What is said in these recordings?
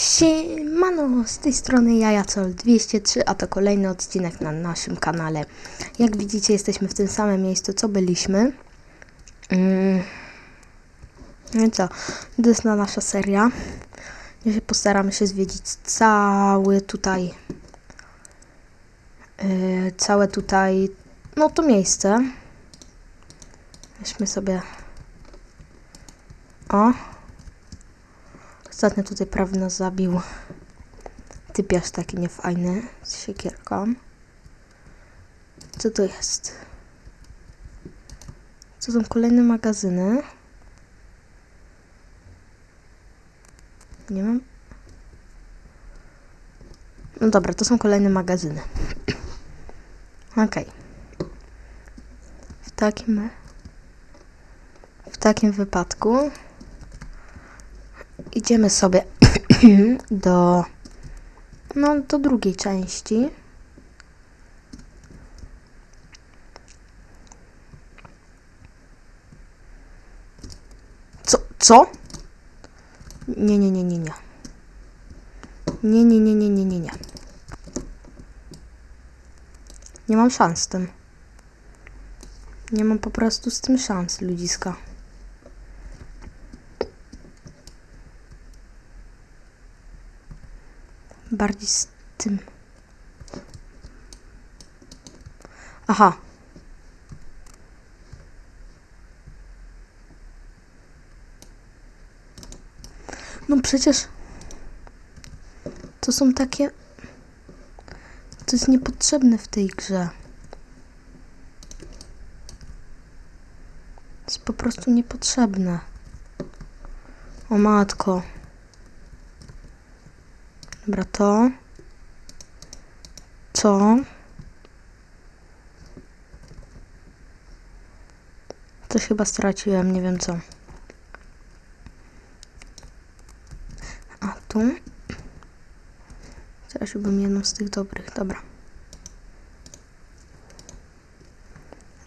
Siemano, z tej strony Jajacol 203, a to kolejny odcinek na naszym kanale. Jak widzicie, jesteśmy w tym samym miejscu, co byliśmy. Mm. No co, to jest na nasza seria. Dzisiaj postaramy się zwiedzić cały tutaj, yy, całe tutaj, no to miejsce. Weźmy sobie, o, Ostatnio tutaj prawie nas zabił typiarz taki niefajny z siekierką. Co to jest? Co są kolejne magazyny? Nie mam. No dobra, to są kolejne magazyny. Okej. W takim w takim wypadku idziemy sobie do no do drugiej części. Co? Co? Nie, nie, nie, nie, nie. Nie, nie, nie, nie, nie, nie, nie. Nie mam szans z tym. Nie mam po prostu z tym szans, ludziska. Bardziej z tym. Aha. No przecież to są takie. To jest niepotrzebne w tej grze. To jest po prostu niepotrzebne. O matko. Dobra, to. Co? Coś chyba straciłem, nie wiem co. A tu? Straciłbym jedną z tych dobrych, dobra.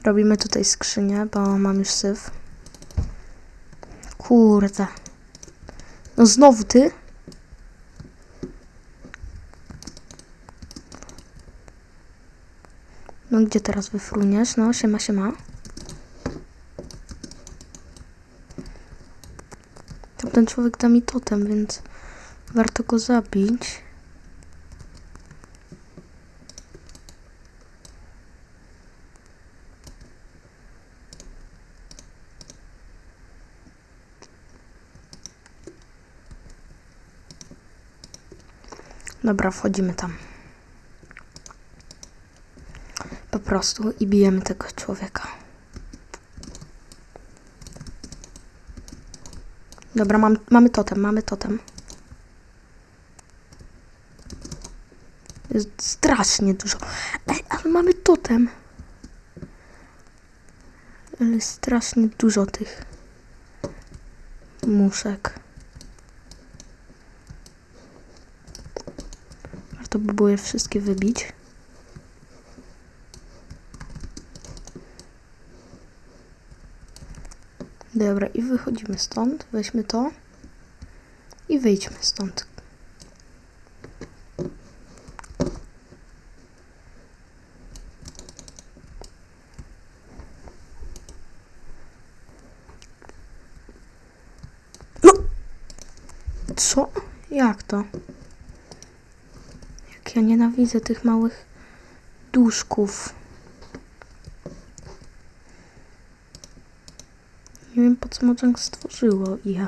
Robimy tutaj skrzynię, bo mam już syf. Kurde. No znowu ty? Gdzie teraz wyfruniesz? No, siema, siema. Ten człowiek da mi totem, więc warto go zabić. Dobra, wchodzimy tam. Po prostu i bijemy tego człowieka. Dobra, mam, mamy totem, mamy totem. Jest strasznie dużo. Ej, ale mamy totem. Ale strasznie dużo tych muszek. Warto by było je wszystkie wybić. Dobra, i wychodzimy stąd. Weźmy to. I wyjdźmy stąd. No! Co? Jak to? Jak ja nienawidzę tych małych duszków. Nie wiem po co Mojang stworzyło je.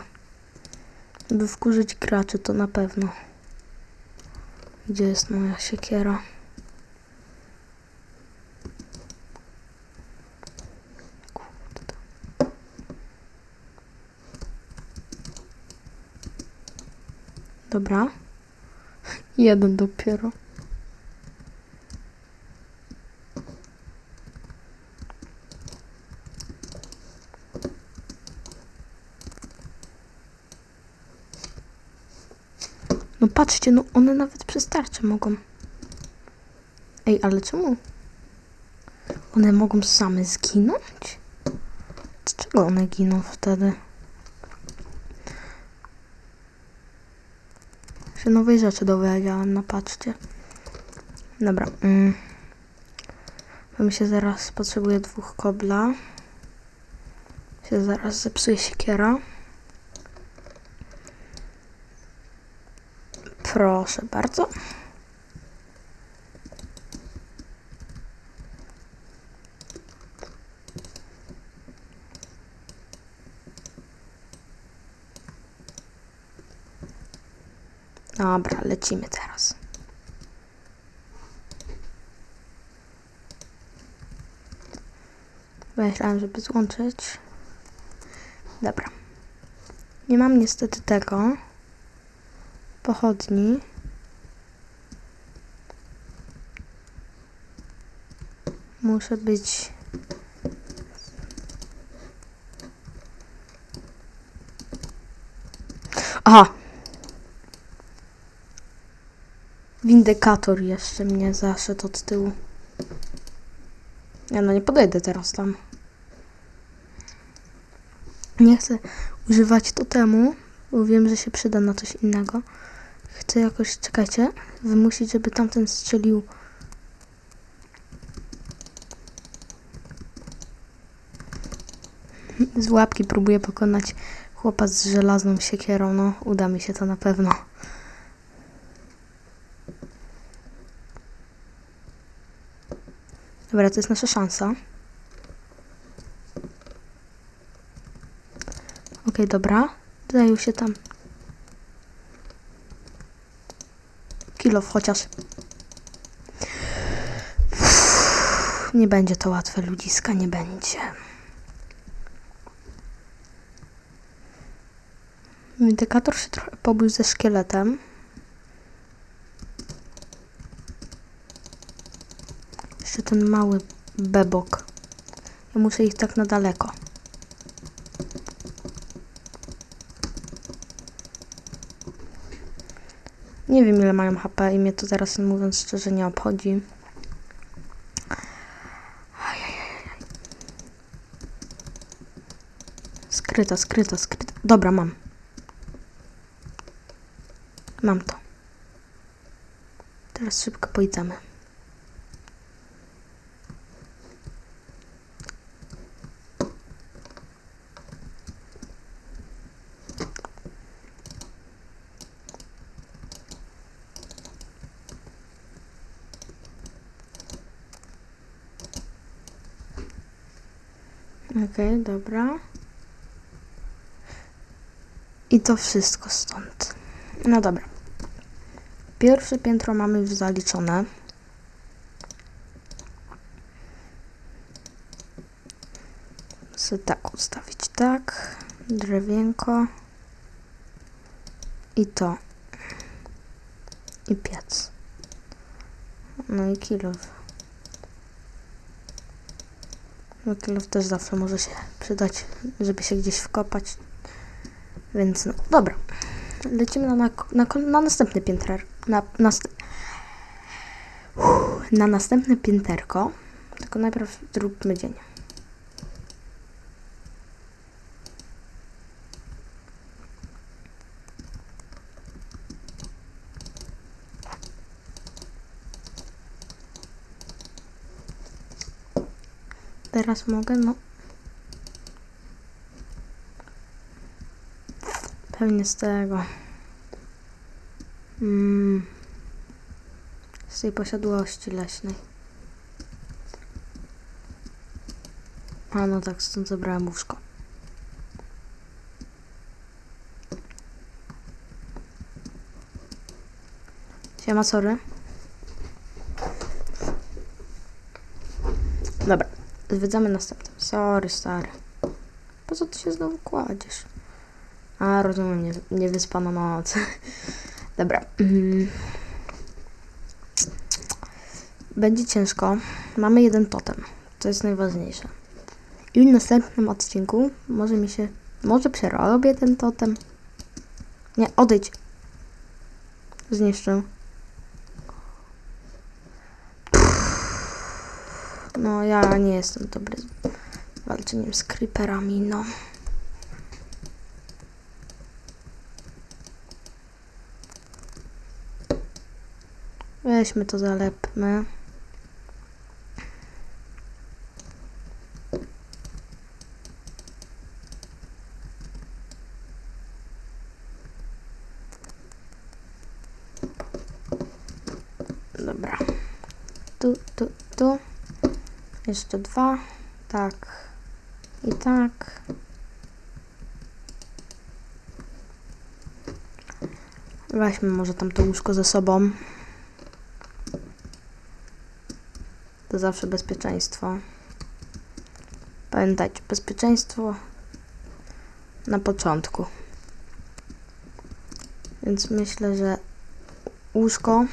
By wkurzyć graczy to na pewno. Gdzie jest moja siekiera? Dobra. Jeden dopiero. Patrzcie, no one nawet przez tarczę mogą. Ej, ale czemu? One mogą same zginąć? Z czego one giną wtedy? Się nowej rzeczy dowiedziałem, no patrzcie. Dobra. Mm. Mi się zaraz potrzebuje dwóch kobla. Się zaraz zepsuje siekiera. Proszę bardzo. Dobra, lecimy teraz. Myślałem, żeby złączyć. Dobra. Nie mam niestety tego. Pochodni. Muszę być. Aha! Windykator jeszcze mnie zaszedł od tyłu. Ja no nie podejdę teraz tam. Nie chcę używać totemu, bo wiem, że się przyda na coś innego. Chcę jakoś, czekajcie, wymusić, żeby tamten strzelił. Z łapki próbuję pokonać chłopa z żelazną siekierą. No, uda mi się to na pewno. Dobra, to jest nasza szansa. Okej, dobra. Zajął się tam. Kilof chociaż. Nie będzie to łatwe, ludziska, nie będzie. Windykator się trochę pobił ze szkieletem. Jeszcze ten mały bebok. Ja muszę ich tak na daleko. Nie wiem ile mają HP i mnie to teraz mówiąc szczerze nie obchodzi. Skryta, skryta, skryta. Dobra, mam. Mam to. Teraz szybko pójdziemy. Okej, dobra. I to wszystko stąd. No dobra. Pierwsze piętro mamy już zaliczone. Sobie tak ustawić, tak. Drewienko. I to. I piec. No i kilof. No kilof też zawsze może się przydać, żeby się gdzieś wkopać. Więc no, dobra. Lecimy na, na, na, na następny piętrer. Na, Uff, na następne pięterko. Tylko najpierw zróbmy dzień. Teraz mogę, no. Pewnie z tego. Mm. Z tej posiadłości leśnej. A no tak, stąd zabrałem łóżko. Siema, sorry. Dobra, zwiedzamy następnym. Sorry, stary. Po co ty się znowu kładziesz? A, rozumiem, nie, niewyspana noc. Dobra. mm. Będzie ciężko. Mamy jeden totem. To jest najważniejsze. I w następnym odcinku może mi się... Może przerobię ten totem. Nie, odejdź. Zniszczę. No ja nie jestem dobry z walczeniem z creeperami, no. Weźmy to zalepmy. 402. Tak. I tak. Weźmy może tam to łóżko ze sobą. To zawsze bezpieczeństwo. Pamiętajcie, bezpieczeństwo na początku. Więc myślę, że łóżko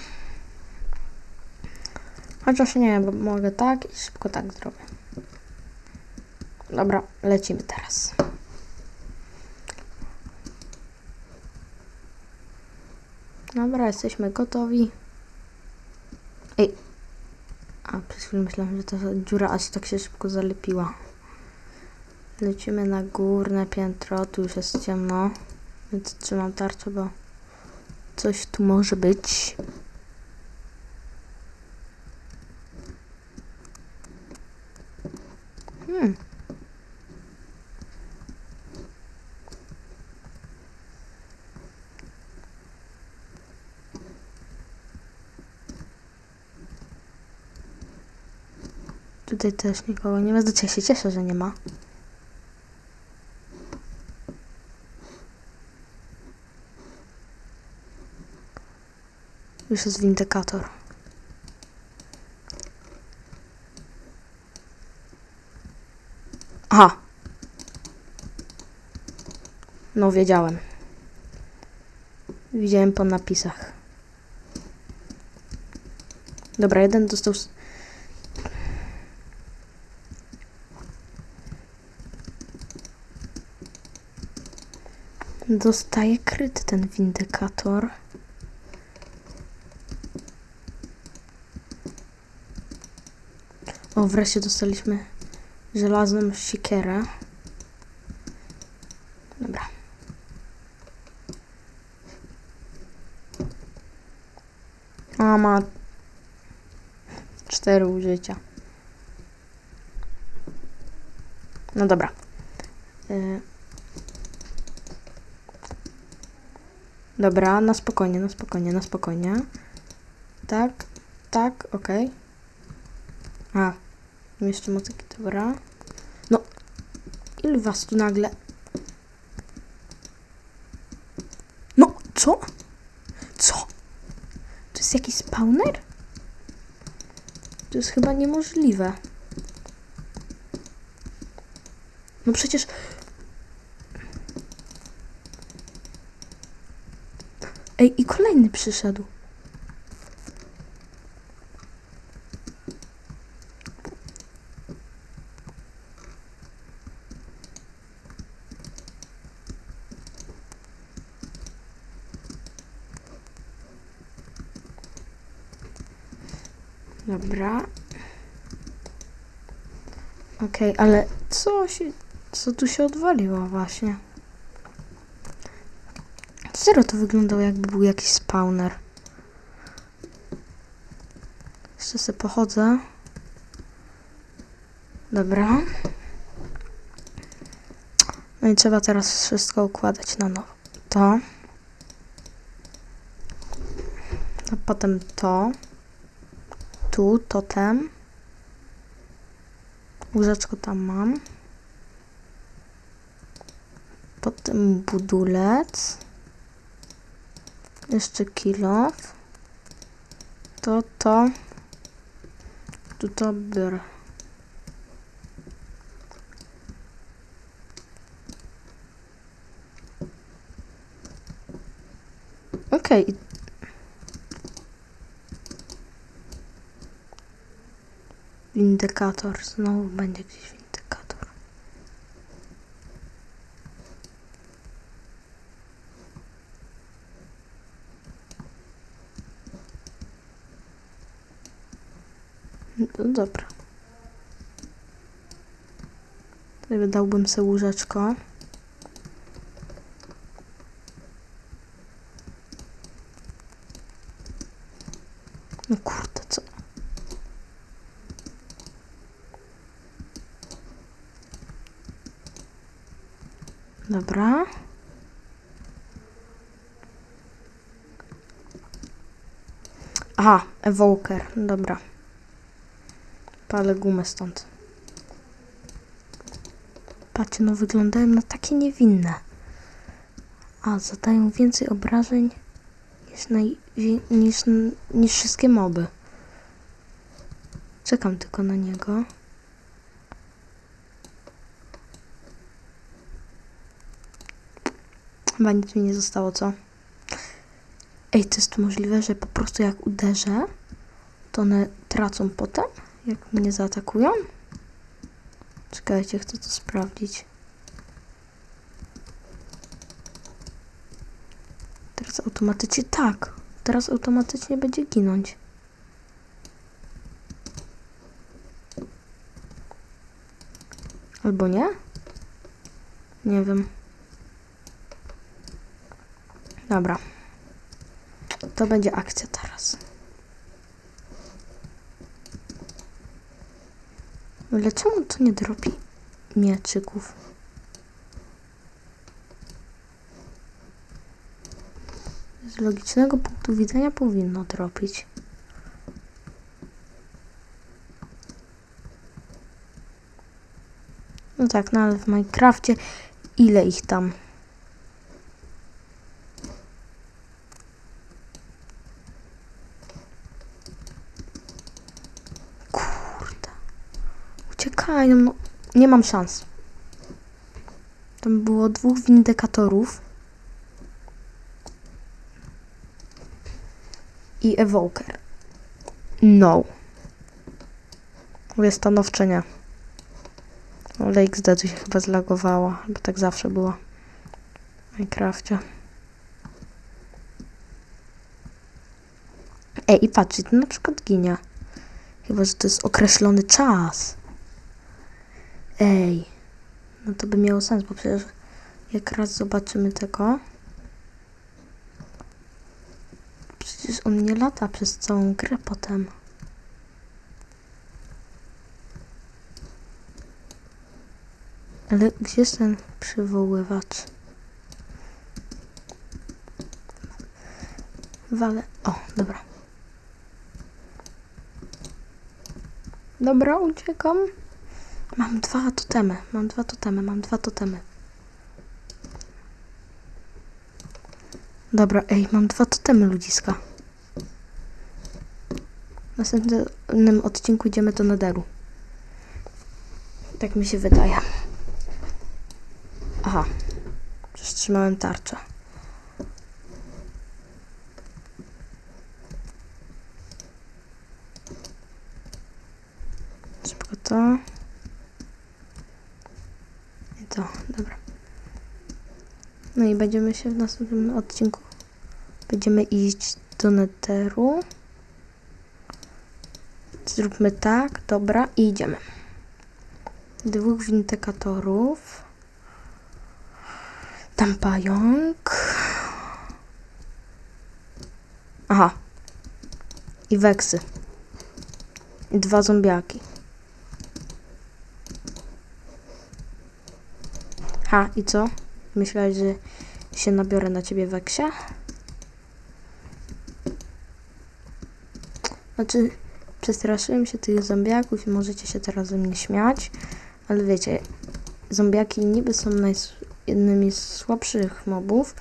Chociaż nie, bo mogę tak i szybko tak zrobię. Dobra, lecimy teraz. Dobra, jesteśmy gotowi. Ej. A, przez chwilę myślałam, że ta dziura aż tak się szybko zalepiła. Lecimy na górne piętro, tu już jest ciemno. Więc trzymam tarczę, bo coś tu może być. Tutaj też nikogo nie ma. Znaczy ja się cieszę, że nie ma. Już jest windykator. Aha. No, wiedziałem. Widziałem po napisach. Dobra, jeden dostał. Dostaje kryty ten windykator. O, wreszcie dostaliśmy żelazną siekierę. Dobra. A ma cztery użycia. No dobra. Y... Dobra, na spokojnie, na spokojnie, na spokojnie. Tak, tak, okej. A, jeszcze mocyki, dobra. No, ilu was tu nagle? No, co? Co? To jest jakiś spawner? To jest chyba niemożliwe. No przecież... Ej, i kolejny przyszedł. Dobra. Okej, ale co się... Co tu się odwaliło właśnie? Zero to wyglądało jakby był jakiś spawner. Jeszcze sobie pochodzę. Dobra. No i trzeba teraz wszystko układać na nowo. To. A potem to. Tu totem. Łóżeczko tam mam. Potem budulec. Jeszcze kilof. To, to. Tu to biorę. Okej. Windykator. Znowu będzie gdzieś No dobra. Tutaj dałbym sobie łóżeczko. No kurde, co? Dobra. Aha, Evoker, dobra. Palę gumę stąd. Patrzcie, no wyglądają na takie niewinne. A, zadają więcej obrażeń niż, naj, niż, niż wszystkie moby. Czekam tylko na niego. Chyba nic mi nie zostało, co? Ej, to jest możliwe, że po prostu jak uderzę, to one tracą potem, jak mnie zaatakują? Czekajcie, chcę to sprawdzić. Teraz automatycznie tak. Teraz automatycznie będzie ginąć. Albo nie? Nie wiem. Dobra. To będzie akcja teraz. Ale czemu to nie dropi mieczyków? Z logicznego punktu widzenia powinno dropić. No tak, no ale w Minecrafcie ile ich tam? Kurde. No. Nie mam szans. Tam było dwóch windekatorów. I Evoker. No. Mówię stanowcze nie. Ale XD tu się chyba zlagowała, bo tak zawsze było w. Ej, i patrzcie, to na przykład ginie. Chyba, że to jest określony czas. Ej, no to by miało sens, bo przecież jak raz zobaczymy tego, przecież on nie lata przez całą grę potem. Ale gdzie jest ten przywoływacz? Wale. O, dobra. Dobra, uciekam. Mam dwa totemy, mam dwa totemy, mam dwa totemy. Dobra, ej, mam dwa totemy ludziska. W następnym odcinku idziemy do Nederu. Tak mi się wydaje. Aha. Przytrzymałem tarczę. Szybko to. I to, dobra. No i będziemy się w następnym odcinku. Będziemy iść do neteru. Zróbmy tak, dobra, i idziemy. Dwóch windekatorów. Tam pająk. Aha. I weksy. I dwa zombiaki. Ha, i co? Myślałeś, że się nabiorę na ciebie weksia? Znaczy, przestraszyłem się tych zombiaków i możecie się teraz ze mnie śmiać, ale wiecie, zombiaki niby są jednymi z słabszych mobów,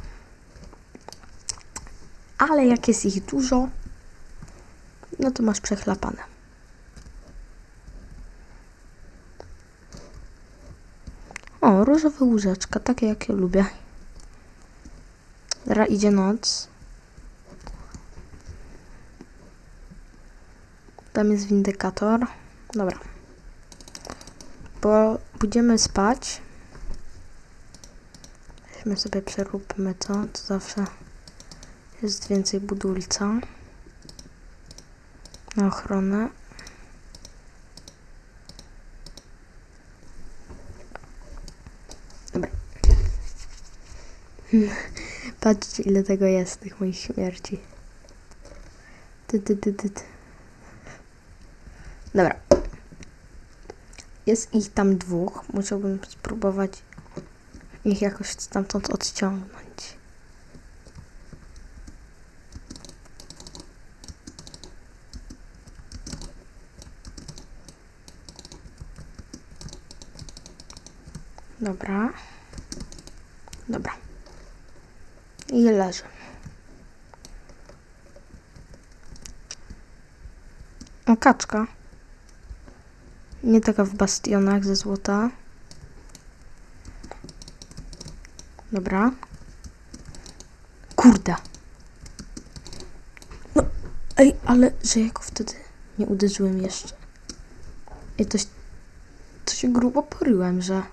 ale jak jest ich dużo, no to masz przechlapane. O, różowe łóżeczka, takie jak ja lubię. Teraz idzie noc. Tam jest windykator. Dobra. Bo pójdziemy spać. Weźmy sobie przeróbmy to. To zawsze jest więcej budulca. Na ochronę. Dobra. Patrzcie ile tego jest, tych moich śmierci. Ty, ty, ty, ty, ty. Dobra. Jest ich tam dwóch. Musiałbym spróbować ich jakoś stamtąd odciągnąć. Dobra. Dobra. I leży. Kaczka. Nie taka w bastionach ze złota. Dobra. Kurde. No, ej, ale że ja go wtedy nie uderzyłem jeszcze. I to, to się grubo poryłem, że...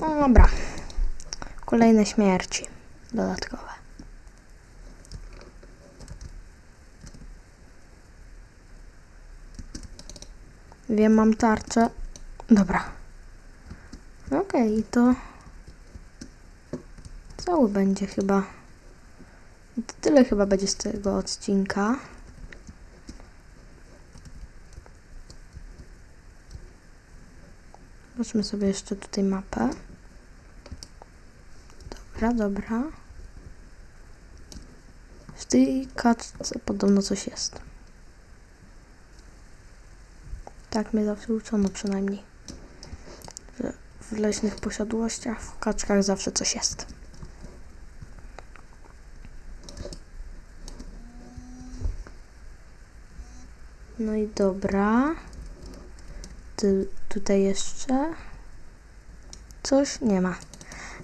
No dobra. Kolejne śmierci dodatkowe. Wiem, mam tarczę. Dobra. Okej, to cały będzie chyba. To tyle chyba będzie z tego odcinka. Zobaczmy sobie jeszcze tutaj mapę. Dobra, dobra. W tej kaczce podobno coś jest. Tak mnie zawsze uczono przynajmniej. Że w leśnych posiadłościach, w kaczkach zawsze coś jest. No i dobra. Ty, tutaj jeszcze coś nie ma.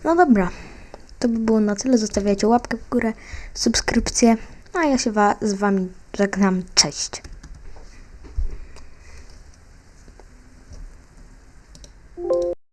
No dobra. To by było na tyle. Zostawiajcie łapkę w górę, subskrypcję. A ja się wa- z Wami żegnam. Cześć.